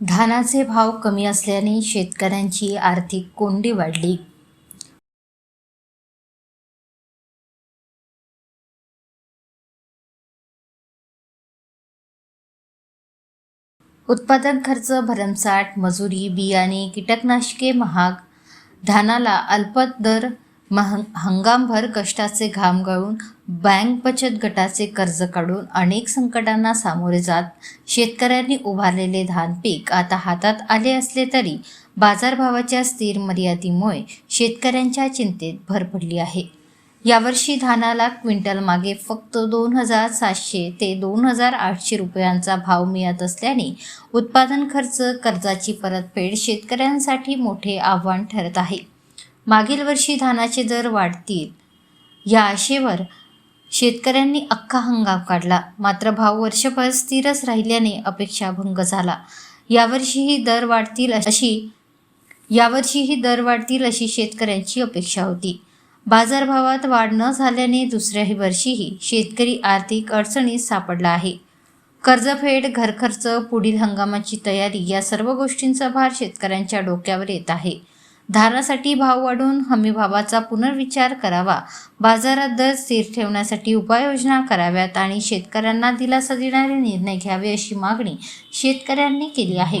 धानाचे भाव कमी असल्याने शेतकऱ्यांची आर्थिक कोंडी वाढली. उत्पादन खर्च भरमसाठ मजुरी बियाणे कीटकनाशके महाग धानाला अल्प दर मह हंगामभर कष्टाचे घाम गळून बँक बचत गटाचे कर्ज काढून अनेक संकटांना सामोरे जात शेतकऱ्यांनी उभारलेले धान पीक आता हातात आले असले तरी बाजारभावाच्या स्थिर मर्यादेमुळे शेतकऱ्यांच्या चिंतेत भर पडली आहे. यावर्षी धानाला क्विंटल मागे फक्त दोन हजार सातशे ते दोन हजार आठशे रुपयांचा भाव मिळत असल्याने उत्पादन खर्च कर्जाची परतफेड शेतकऱ्यांसाठी मोठे आव्हान ठरत आहे. मागील वर्षी धानाचे दर वाढतील. या आशेवर शेतकऱ्यांनी अख्खा हंगाम काढला. मात्र भाव वर्षभर स्थिरच राहिल्याने अपेक्षाभंग झाला. यावर्षीही दर वाढतील अशी यावर्षीही दर वाढतील अशी शेतकऱ्यांची अपेक्षा होती. बाजारभावात वाढ न झाल्याने दुसऱ्याही वर्षीही शेतकरी आर्थिक अडचणीत सापडला आहे. कर्जफेड घरखर्च पुढील हंगामाची तयारी या सर्व गोष्टींचा भार शेतकऱ्यांच्या डोक्यावर येत आहे. धानासाठी भाव वाढून हमीभावाचा पुनर्विचार करावा. बाजारात दर स्थिर ठेवण्यासाठी उपाययोजना कराव्यात आणि शेतकऱ्यांना दिलासा देणारे निर्णय घ्यावे अशी मागणी शेतकऱ्यांनी केली आहे.